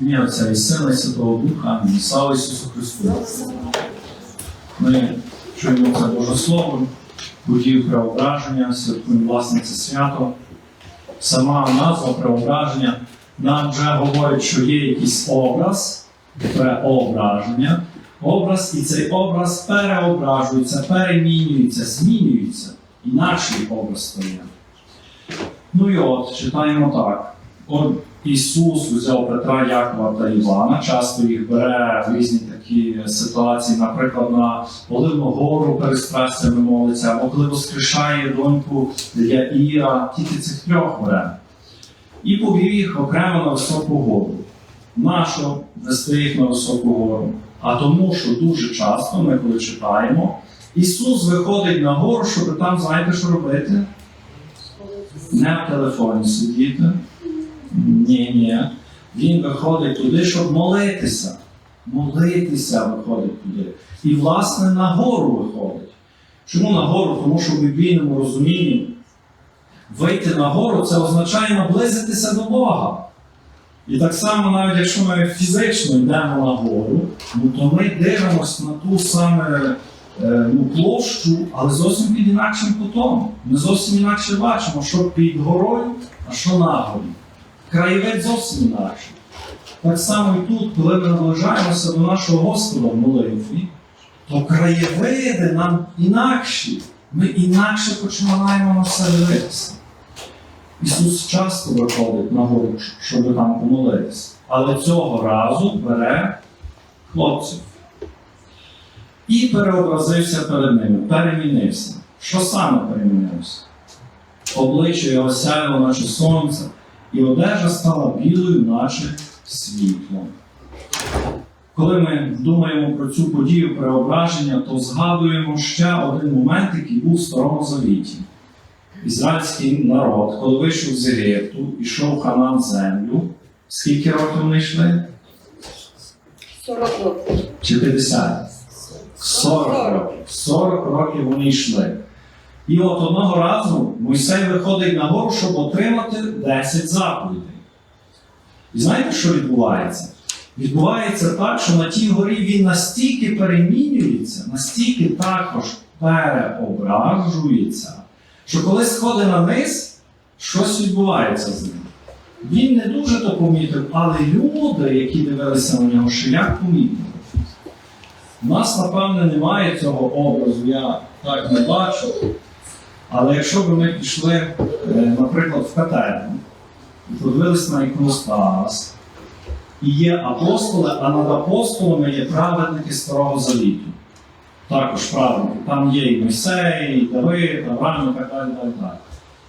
Ім'я Отця і Сина і Святого Духа. Амінь. Слава Ісусу Христу. Ми чуємо це Боже Слово, подію преображення, святкуємо власне це свято. Сама назва преображення нам вже говорить, що є якийсь образ, преображення. Образ, і цей образ переображується, перемінюється, змінюється. Інакший образ стає. Ну і от, читаємо так. Ісус взяв Петра, Якова та Івана, часто їх бере в різні такі ситуації, наприклад, на Оливну гору перед страстями молиться, або коли воскрешає доньку Яїра, тільки цих трьох бере. І повів їх окремо на високу гору. Нащо вести їх на високу гору? А тому, що дуже часто ми, коли читаємо, Ісус виходить на гору, щоб там, знаєте, що робити? Не в телефоні сидіти. Ні, ні. Він виходить туди, щоб молитися. Молитися виходить туди. І, власне, на гору виходить. Чому на гору? Тому що в біблійному розумінні вийти на гору це означає наблизитися до Бога. І так само, навіть якщо ми фізично йдемо на гору, ну, то ми дивимося на ту саме е, ну, площу, але зовсім під інакшим кутом. Ми зовсім інакше бачимо, що під горою, а що на. Краєвид зовсім інакший. Так само і тут, коли ми наближаємося до нашого Господа в молитві, то краєвиди нам інакші. Ми інакше починаємо на все дивитися. Ісус часто виходить на гору, щоб там помолитися. Але цього разу бере хлопців. І переобразився перед ними, перемінився. Що саме перемінився? Обличчя його сяяло, наче сонце, і одежа стала білою, наче світло. Коли ми думаємо про цю подію преображення, то згадуємо ще один момент, який був в Старому Завіті. Ізраїльський народ, коли вийшов з Єгипту, ішов в Ханан землю. Скільки років вони йшли? 40 років. Чи 50? 40 років. 40 років вони йшли. І от одного разу Мойсей виходить на гору, щоб отримати 10 заповідей. І знаєте, що відбувається? Відбувається так, що на тій горі він настільки перемінюється, настільки також переображується, що коли сходить на низ, щось відбувається з ним. Він не дуже то помітив, але люди, які дивилися на нього, як помітили. У нас, напевне, немає цього образу, я так не бачу. Але якщо б ми пішли, е, наприклад, в і подивилися на іконостас, і є апостоли, а над апостолами є праведники Старого Завіту. Також праведники. Там є і Мойсей, і Давид, Авраам, і так далі, так далі.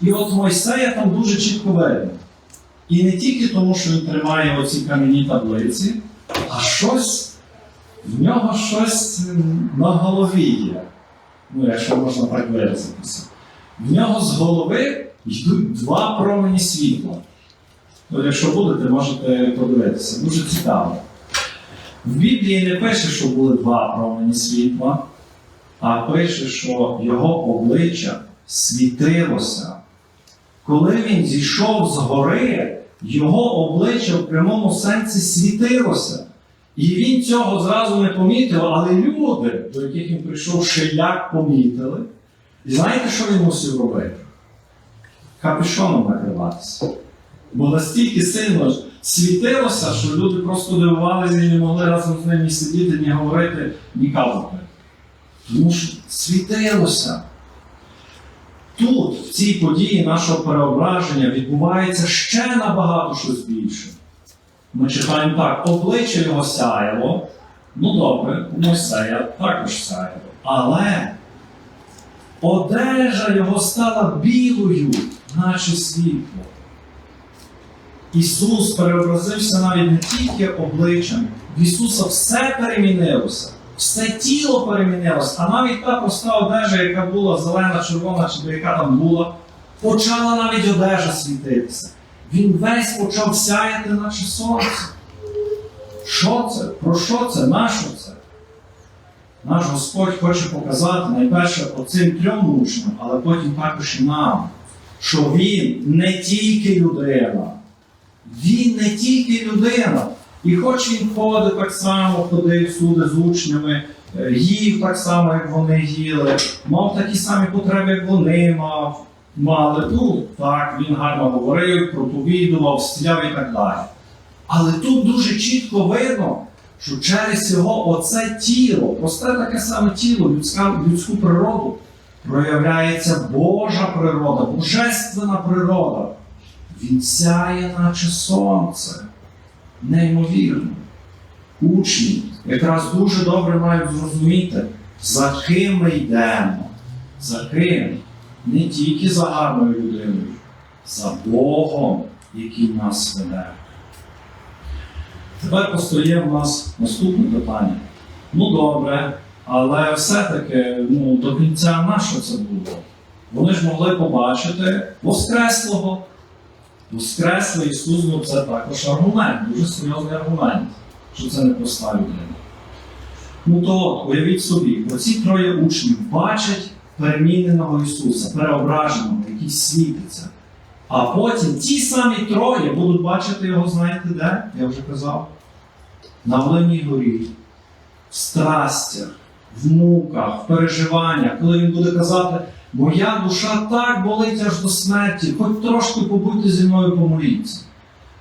І от Мойсея там дуже чітко видно. І не тільки тому, що він тримає оці кам'яні таблиці, а щось, в нього щось на голові є. Ну, якщо можна так виразитися. В нього з голови йдуть два промені світла. От якщо будете, можете подивитися. Дуже цікаво. В Біблії не пише, що були два промені світла, а пише, що його обличчя світилося. Коли він зійшов з гори, його обличчя в прямому сенсі світилося. І він цього зразу не помітив, але люди, до яких він прийшов, ще як помітили. І знаєте, що він мусив робити? Капюшоном накриватися. Бо настільки сильно світилося, що люди просто дивувалися і не могли разом з ним ні сидіти, ні говорити, ні каву пити. Тому що світилося. Тут, в цій події нашого переображення, відбувається ще набагато щось більше. Ми читаємо так, обличчя його сяяло. Ну добре, Мойсея також сяяло. Але одежа його стала білою, наче світло. Ісус переобразився навіть не тільки обличчям, в Ісуса все перемінилося, все тіло перемінилося, а навіть та проста одежа, яка була зелена, червона, чи яка там була, почала навіть одежа світитися. Він весь почав сяяти, наче сонце. Що це? Про що це? Нащо це? Наш Господь хоче показати найперше оцим трьом учням, але потім також і нам, що Він не тільки людина. Він не тільки людина, І хоч він ходить так само, ходив всюди з учнями, е, їв так само, як вони їли, мав такі самі потреби, як вони мав, мали. Ну, так, він гарно говорив, проповідував, стріляв і так далі. Але тут дуже чітко видно, що через його оце тіло, просте таке саме тіло, людська, людську природу, проявляється Божа природа, божественна природа. Він сяє, наче сонце. Неймовірно. Учні якраз дуже добре мають зрозуміти, за ким ми йдемо. За ким? Не тільки за гарною людиною, за Богом, який нас веде. Тепер постає в нас наступне питання. Ну добре, але все-таки ну, до кінця на це було? Вони ж могли побачити Воскреслого. Воскреслий Ісус, ну це також аргумент, дуже серйозний аргумент, що це не проста людина. Ну то уявіть собі, оці троє учнів бачать переміненого Ісуса, переображеного, який світиться. А потім ті самі троє будуть бачити його, знаєте де? Я вже казав. На Оленій горі, в страстях, в муках, в переживаннях, коли він буде казати, моя душа так болить аж до смерті, хоч трошки побудьте зі мною помоліться.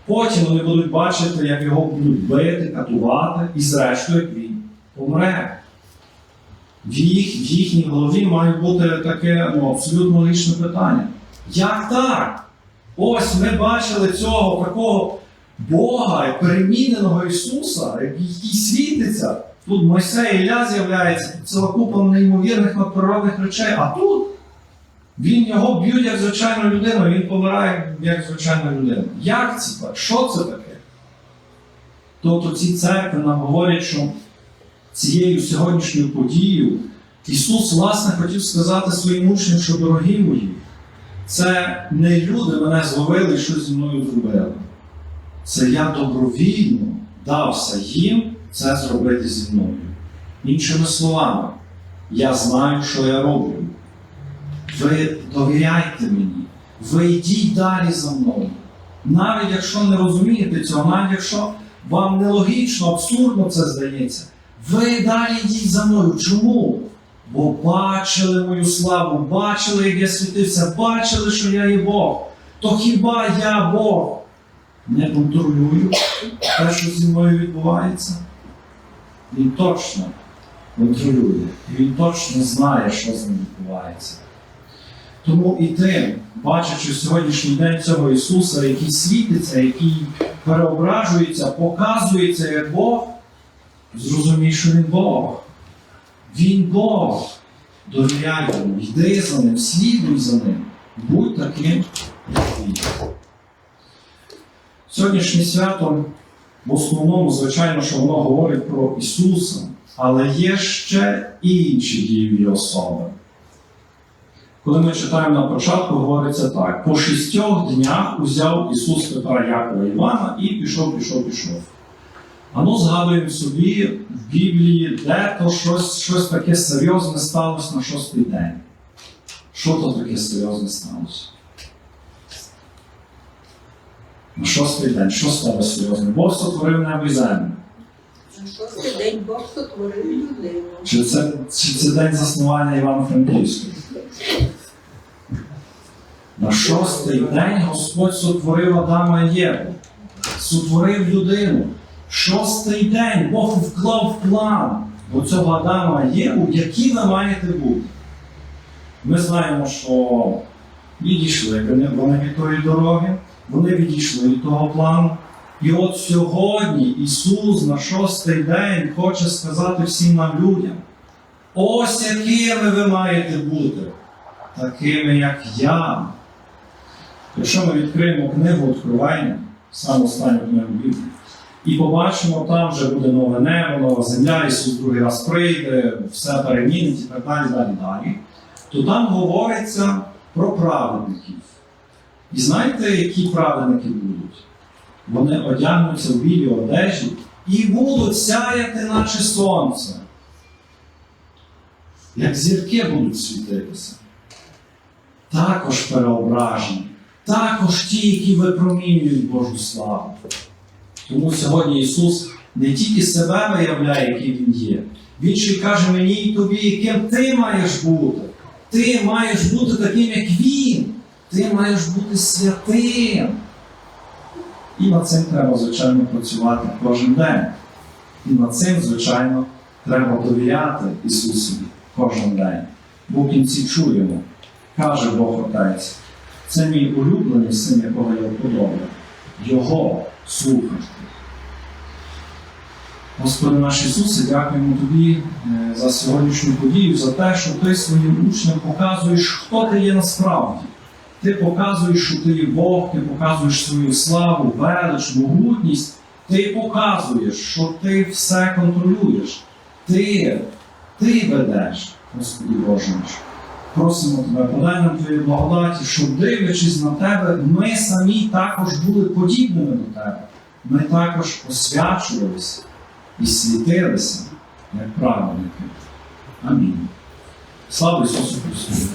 Потім вони будуть бачити, як його будуть бити, катувати, і зрештою, він помре. В, їх, в їхній голові має бути таке ну, абсолютно логічне питання. Як так? Ось ми бачили цього такого Бога, переміненого Ісуса, який світиться. Тут Мойсей Ілля з'являється, ціла купа неймовірних надприродних речей, а тут він його б'ють як звичайну людину, він помирає як звичайна людина. Як це так? Що це таке? Тобто ці церкви нам говорять, що цією сьогоднішньою подією Ісус, власне, хотів сказати своїм учням, що дорогі мої, це не люди мене зловили і щось зі мною зробили. Це я добровільно дався їм це зробити зі мною. Іншими словами, я знаю, що я роблю. Ви довіряйте мені, ви йдіть далі за мною. Навіть якщо не розумієте цього, навіть якщо вам нелогічно, абсурдно це здається, ви далі йдіть за мною. Чому? Бо бачили мою славу, бачили, як я світився, бачили, що я є Бог. То хіба я Бог не контролюю те, що зі мною відбувається? Він точно контролює, він точно знає, що з ним відбувається. Тому і ти, бачачи сьогоднішній день цього Ісуса, який світиться, який переображується, показується як Бог, зрозумій, що Він Бог. Він Бог. Довіряй йому, йди за ним, слідуй за ним. Будь таким, як він. Сьогоднішнє свято в основному, звичайно, що воно говорить про Ісуса, але є ще інші дієві особи. Коли ми читаємо на початку, говориться так: по шістьох днях узяв Ісус Петра Якова Івана і пішов, пішов, пішов. А ну згадуємо собі в Біблії, де то щось, щось таке серйозне сталося на шостий день. Що то таке серйозне сталося? На шостий день, що сталося серйозне? Бог сотворив небо і землю. На шостий день Бог сотворив людину. Чи це, чи це день заснування Івано-Франківського? На шостий день Господь сотворив Адама і Єву, сотворив людину. Шостий день Бог вклав план до цього Адама Єву, які ви маєте бути. Ми знаємо, що відійшли вони від тої дороги, вони відійшли від того плану. І от сьогодні Ісус на шостий день хоче сказати всім нам людям: ось якими ви маєте бути, такими, як я. Якщо ми відкриємо книгу Откровення, саму останню книгу Біблії, і побачимо, там вже буде нове небо, нова земля, Ісус другий раз прийде, все перемінить і так далі, далі, далі, то там говориться про праведників. І знаєте, які праведники будуть? Вони одягнуться в білі одежі і будуть сяяти, наче сонце. Як зірки будуть світитися. Також переображені, також ті, які випромінюють Божу славу. Тому сьогодні Ісус не тільки себе виявляє, який Він є, Він ще й каже мені і тобі, яким ти маєш бути. Ти маєш бути таким, як Він. Ти маєш бути святим. І над цим треба, звичайно, працювати кожен день. І над цим, звичайно, треба довіряти Ісусові кожен день. Бо в кінці чуємо, каже Бог Отець, це мій улюблений син, якого я вподобав. Його слухайте. Господи наш Ісусе, дякуємо Тобі е, за сьогоднішню подію, за те, що Ти своїм учням показуєш, хто ти є насправді. Ти показуєш, що ти є Бог, ти показуєш свою славу, велич, могутність. Ти показуєш, що ти все контролюєш. Ти, ти ведеш, Господи Боже наш. Просимо тебе, подай нам Твої благодаті, щоб дивлячись на тебе, ми самі також були подібними до тебе. Ми також освячувалися і світилися, як праведники. Амінь. Слава Ісусу Христу!